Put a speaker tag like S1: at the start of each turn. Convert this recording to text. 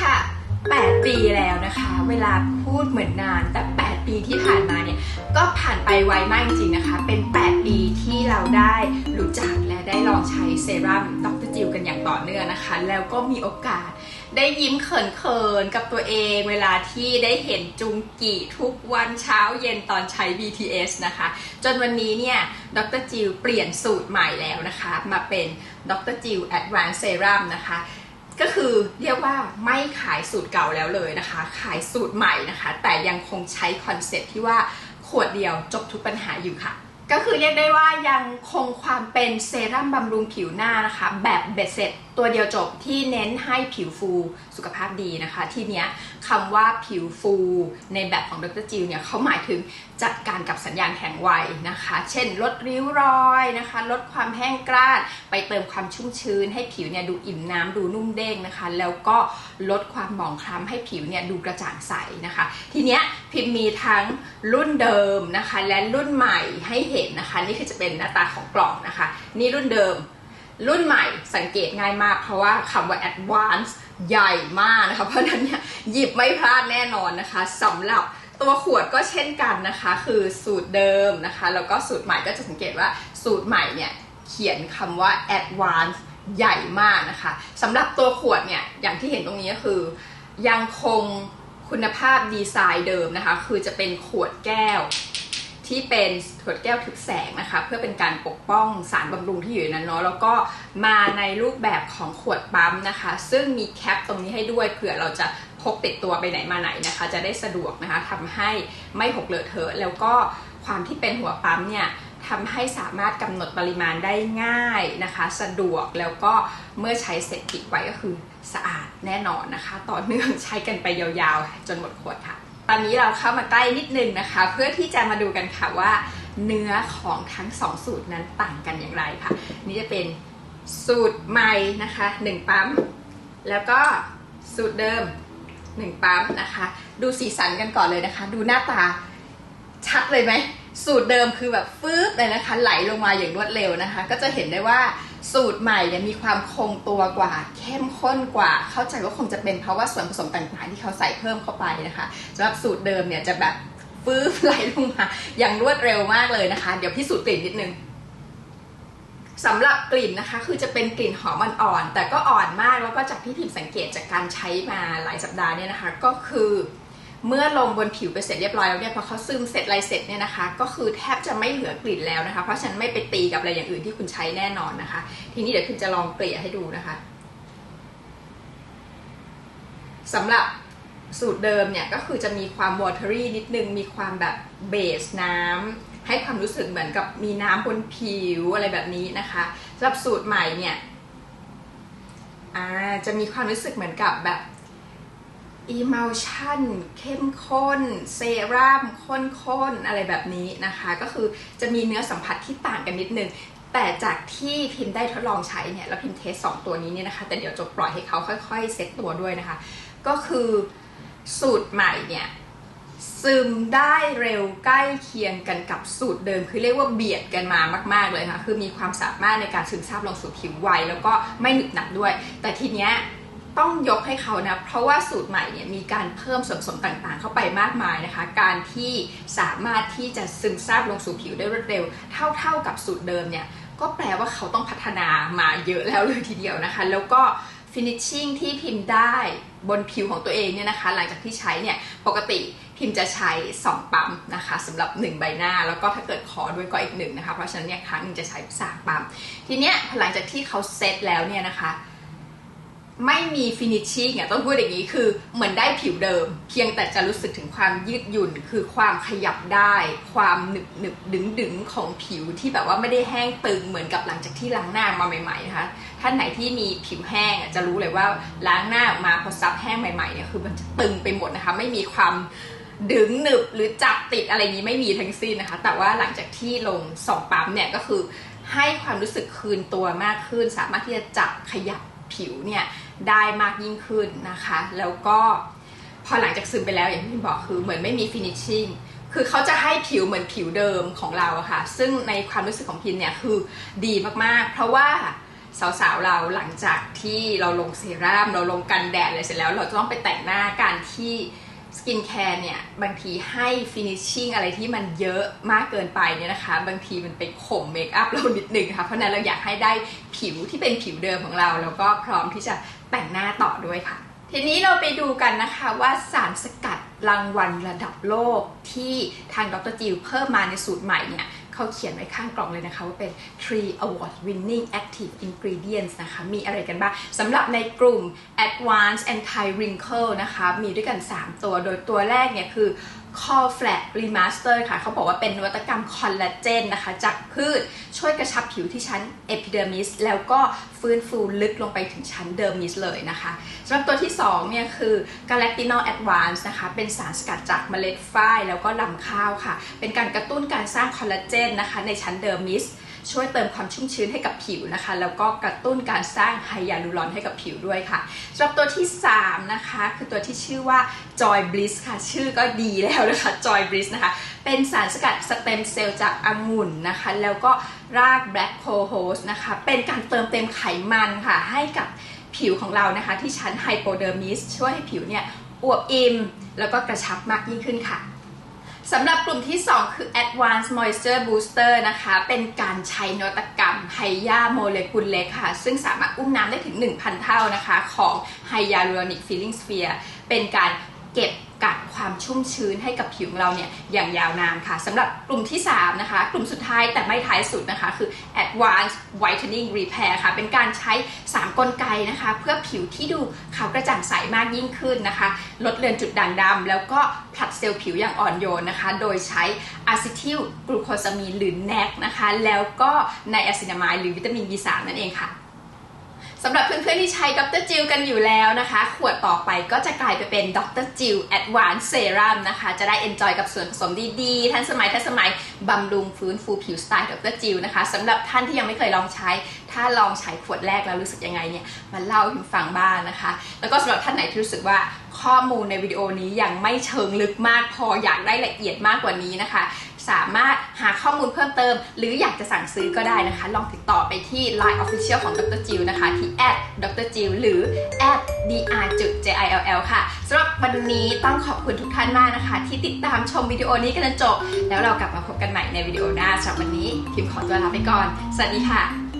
S1: ค่ะ 8 ปีแล้วนะคะ เวลาพูดเหมือนนาน แต่ 8 ปีที่ผ่านมาเนี่ย ก็ผ่านไปไวมากจริงๆนะคะ เป็น 8 ปีที่เราได้รู้จักและได้ลองใช้เซรั่มดรจิวกันอย่างต่อเนื่องนะคะ แล้วก็มีโอกาสได้ยิ้มเขินๆกับตัวเองเวลาที่ได้เห็นจุงกีทุกวันเช้าเย็นตอนใช้ BTS นะคะ จนวันนี้เนี่ยดรจิวเปลี่ยนสูตรใหม่แล้วนะคะ มาเป็นดรจิว Advanced Serum นะคะ ก็คือเรียกว่าไม่ขายสูตรเก่าแล้วเลยนะคะ ขายสูตรใหม่นะคะ แต่ยังคงใช้คอนเซ็ปต์ที่ว่าขวดเดียวจบทุกปัญหาอยู่ค่ะก็คือเรียกได้ว่ายังคงความเป็นเซรั่มบำรุงผิวหน้านะคะ แบบเบ็ดเสร็จตัวเดียวจบที่เน้นให้ผิวฟูสุขภาพดีนะคะ ทีเนี้ยคำว่าผิวฟูในแบบของดรจิวเนี่ยเขาหมายถึงจัดการกับสัญญาณแห่งวัยนะคะ เช่น ลดริ้วรอยนะคะ ลดความแห้งกร้านไปเติมความชุ่มชื้น ให้ผิวเนี่ยดูอิ่มน้ำดูนุ่มเด้งนะคะ แล้วก็ลดความหมองคล้ำให้ผิวเนี่ยดูกระจ่างใสนะคะ ทีเนี้ยพิมพ์มีทั้งรุ่นเดิมนะคะ และรุ่นใหม่ให้เห็นนะคะ นี่คือจะเป็นหน้าตาของกล่องนะคะ นี่รุ่นเดิม รุ่นใหม่สังเกตง่ายมาก เพราะว่าคำว่า advanced ใหญ่มากนะคะ เพราะฉะนั้นเนี่ยหยิบไม่พลาดแน่นอนนะคะสำหรับตัวขวดก็เช่นกันนะคะ คือสูตรเดิมนะคะ แล้วก็สูตรใหม่ก็จะสังเกตว่าสูตรใหม่เนี่ยเขียนคำว่า advanced ใหญ่มากนะคะสำหรับตัวขวดเนี่ยอย่างที่เห็นตรงนี้ก็คือ ยังคงคุณภาพดีไซน์เดิมนะคะ คือจะเป็นขวดแก้ว ที่เป็นขวดแก้วทึบแสงนะคะ เพื่อเป็นการปกป้องสารบำรุงที่อยู่ในนั้นเนาะแล้วก็มาในรูปแบบของขวดปั๊มนะคะ ซึ่งมีแคปตรงนี้ให้ด้วยเผื่อเราจะพกติดตัวไปไหนมาไหนนะคะ จะได้สะดวกนะคะทำให้ไม่หกเลอะเทอะแล้วก็ความที่เป็นหัวปั๊มเนี่ยทำให้สามารถกำหนดปริมาณได้ง่ายนะคะ สะดวกแล้วก็เมื่อใช้เสร็จปิดไว้ก็คือสะอาดแน่นอนนะคะ ต่อเนื่องใช้กันไปยาวๆ จนหมดขวดค่ะ ตอนนี้เราเข้ามาใกล้นิดนึงนะคะ เพื่อที่จะมาดูกันค่ะว่า เนื้อของทั้งสองสูตรนั้นต่างกันอย่างไรค่ะ นี่จะเป็นสูตรใหม่นะคะ1ปั๊ม แล้วก็สูตรเดิม1ปั๊มนะคะ ดูสีสันกันก่อนเลยนะคะ ดูหน้าตาชัดเลยไหมสูตรเดิมคือแบบฟืบเลยนะคะ ไหลลงมาอย่างรวดเร็วนะคะ ก็จะเห็นได้ว่า สูตรใหม่เนี่ยมีความคงตัวกว่า เข้มข้นกว่า เข้าใจว่าคงจะเป็นเพราะว่าส่วนผสมต่างๆ ที่เขาใส่เพิ่มเข้าไปนะคะสำหรับสูตรเดิมเนี่ยจะแบบฟืบไหลลงมาอย่างรวดเร็วมากเลยนะคะ เดี๋ยวพิสูจน์กลิ่นนิดนึงสำหรับกลิ่นนะคะ คือจะเป็นกลิ่นหอมอ่อนๆแต่ก็อ่อนมากแล้วก็จากที่พิมสังเกตจากการใช้มาหลายสัปดาห์เนี่ยนะคะ ก็คือ เมื่อลงบนผิวไปเสร็จเรียบร้อยแล้วเนี่ยพอเขาซึมเสร็จไรเสร็จเนี่ยนะคะ ก็คือแทบจะไม่เหลือกลิ่นแล้วนะคะ เพราะฉันไม่ไปตีกับอะไรอย่างอื่นที่คุณใช้แน่นอนนะคะ ทีนี้เดี๋ยวคุณจะลองเกลี่ยให้ดูนะคะสำหรับสูตรเดิมเนี่ยก็คือจะมีความ watery นิดนึง มีความแบบเบสน้ำให้ความรู้สึกเหมือนกับมีน้ำบนผิวอะไรแบบนี้นะคะสำหรับสูตรใหม่เนี่ยอ่าจะมีความรู้สึกเหมือนกับแบบ emulsion เข้มข้น เซรั่มข้นๆ อะไรแบบนี้นะคะ ก็คือจะมีเนื้อสัมผัสที่ต่างกันนิดนึง แต่จากที่พิมพ์ได้ทดลองใช้เนี่ย แล้วพิมพ์เทสสองตัวนี้เนี่ยนะคะ แต่เดี๋ยวจะปล่อยให้เขาค่อยๆ เซตตัวด้วยนะคะ ก็คือสูตรใหม่เนี่ย ซึมได้เร็วใกล้เคียงกันกับสูตรเดิม คือเรียกว่าเบียดกันมามาก ๆเลยค่ะ คือมีความสามารถในการซึมซาบลงสู่ผิวไวแล้วก็ไม่หนึบหนับด้วย แต่ทีเนี้ย ต้องยกให้เขานะ เพราะว่าสูตรใหม่เนี่ยมีการเพิ่มส่วนผสมต่างๆ เข้าไปมากมายนะคะ การที่สามารถที่จะซึมซาบลงสู่ผิวได้รวดเร็ว เท่าๆกับสูตรเดิมเนี่ย ก็แปลว่าเขาต้องพัฒนามาเยอะแล้วเลยทีเดียวนะคะ แล้วก็ฟินิชชิ่งที่พิมพ์ได้บนผิวของตัวเองเนี่ยนะคะ หลังจากที่ใช้เนี่ยปกติพิมพ์จะใช้ 2 ปั๊มนะคะสำหรับ 1 ใบหน้า แล้วก็ถ้าเกิดขอด้วยก็อีกหนึ่งนะคะ เพราะฉะนั้นเนี่ยครั้งหนึงจะใช้ 3 ปั๊ม ทีเนี้ยหลังจากที่เขาเซตแล้วเนี่ยนะคะ ไม่มีฟินิชชิ่งอะต้องพูดอย่างนี้คือเหมือนได้ผิวเดิม เพียงแต่จะรู้สึกถึงความยืดหยุ่น คือความขยับได้ ความหนึบหนึบดึงดึงของผิวที่แบบว่าไม่ได้แห้งตึงเหมือนกับหลังจากที่ล้างหน้ามาใหม่ๆนะคะท่านไหนที่มีผิวแห้งจะรู้เลยว่าล้างหน้ามาพอซับแห้งใหม่ๆเนี่ยคือมันจะตึงไปหมดนะคะ ไม่มีความดึงหนึบหรือจับติดอะไรนี้ไม่มีทั้งสิ้นนะคะ แต่ว่าหลังจากที่ลงสองปั๊มเนี่ยก็คือให้ความรู้สึกคืนตัวมากขึ้น สามารถที่จะจับขยับ ผิวเนี่ยได้มากยิ่งขึ้นนะคะ แล้วก็พอหลังจากซึมไปแล้วอย่างที่พี่บอกคือเหมือนไม่มีฟินิชชิ่งคือเขาจะให้ผิวเหมือนผิวเดิมของเราอะค่ะ ซึ่งในความรู้สึกของพินเนี่ยคือดีมากๆ เพราะว่าสาวๆเราหลังจากที่เราลงเซรั่มเราลงกันแดดอะไรเสร็จแล้ว เราจะต้องไปแต่งหน้าการที่ สกินแคร์เนี่ยบางทีให้ฟินิชชิ่งอะไรที่มันเยอะมากเกินไปเนี่ยนะคะ บางทีมันไปข่มเมคอัพเรานิดนึงค่ะ เพราะฉะนั้นเราอยากให้ได้ผิวที่เป็นผิวเดิมของเรา แล้วก็พร้อมที่จะแต่งหน้าต่อด้วยค่ะ ทีนี้เราไปดูกันนะคะว่าสารสกัดรางวัลระดับโลกที่ทางดรจิวเพิ่มมาในสูตรใหม่เนี่ย เขาเขียนไว้ข้างกล่องเลยนะคะ ว่าเป็น three award winning active ingredients นะคะ มีอะไรกันบ้างสำหรับในกลุ่ม advanced anti wrinkle นะคะ มีด้วยกัน 3 ตัว โดยตัวแรกเนี่ยคือ c o f l a t Remaster ค่ะ เขาบอกว่าเป็นนวัตกรรมคอลลาเจนนะคะ จากพืชช่วยกระชับผิวที่ชั้นเอพิเดอร์มิสแล้วก็ฟื้นฟูลึกลงไปถึงชั้นเดอร์มิสเลยนะคะสำหรับตัวที่2เนี่ยคือ Galactinol Advance นะคะ เป็นสารสกัดจากเมล็ดฝ้ายแล้วก็ลำข้าวค่ะ เป็นการกระตุ้นการสร้างคอลลาเจนนะคะในชั้นเดอร์มิส ช่วยเติมความชุ่มชื้นให้กับผิวนะคะ แล้วก็กระตุ้นการสร้างไฮยาลูรอนให้กับผิวด้วยค่ะสำหรับตัวที่ 3 นะคะ คือตัวที่ชื่อว่า Joy Bliss ค่ะ ชื่อก็ดีแล้วนะคะ Joy Bliss นะคะ เป็นสารสกัดสเต็มเซลล์จากองุ่นนะคะ แล้วก็ราก Black c o h o s นะคะ เป็นการเติมเต็มไขมันค่ะ ให้กับผิวของเรานะคะ ที่ชั้นไฮโปเดอร์มิสช่วยให้ผิวเนี่ยอวบอิ่มแล้วก็กระชับมากยิ่งขึ้นค่ะ สำหรับกลุ่มที่ 2 คือ Advanced Moisture Booster นะคะ เป็นการใช้นวัตกรรมไฮยาโมเลกุลเล็กค่ะ ซึ่งสามารถอุ้มน้ำได้ถึง 1,000 เท่านะคะ ของไฮยาลูรอนิกฟิลลิ่งสเฟียร์เป็นการ เก็บกักความชุ่มชื้นให้กับผิวของเราเนี่ยอย่างยาวนานค่ะสำหรับกลุ่มที่ 3 นะคะ กลุ่มสุดท้ายแต่ไม่ท้ายสุดนะคะ คือ Advanced Whitening Repair ค่ะ เป็นการใช้ 3 กลไกนะคะ เพื่อผิวที่ดูขาวกระจ่างใสมากยิ่งขึ้นนะคะ ลดเลือนจุดด่างดำแล้วก็ผลัดเซลล์ผิวอย่างอ่อนโยนนะคะ โดยใช้อะซิทิลกลูโคซามีนหรือ NAC นะคะ แล้วก็ไนอะซินามายหรือวิตามิน B3 นั่นเองค่ะ สำหรับเพื่อนๆที่ใช้ดรจิลกันอยู่แล้วนะคะ ขวดต่อไปก็จะกลายไปเป็นดรจิลแอดวานซ์เซรั่มนะคะ จะได้เอนจอยกับส่วนผสมดีๆ ทันสมัยทันสมัยบำรุงฟื้นฟูผิวสไตล์ดรจิลนะคะสำหรับท่านที่ยังไม่เคยลองใช้ ถ้าลองใช้ขวดแรกแล้วรู้สึกยังไงเนี่ยมาเล่าให้ฟังบ้างนะคะ แล้วก็สำหรับท่านไหนที่รู้สึกว่าข้อมูลในวิดีโอนี้ยังไม่เชิงลึกมากพออยากได้ละเอียดมากกว่านี้นะคะ สามารถหาข้อมูลเพิ่มเติม หรืออยากจะสั่งซื้อก็ได้นะคะ ลองติดต่อไปที่ Line Official ของดรจิวนะคะ ที่ drjill หรือ @dr.jill ค่ะสำหรับวันนี้ต้องขอบคุณทุกท่านมากนะคะ ที่ติดตามชมวิดีโอนี้กันจนจบ แล้วเรากลับมาพบกันใหม่ในวิดีโอหน้าสำหรับวันนี้พิมขอตัวลาไปก่อน สวัสดีค่ะ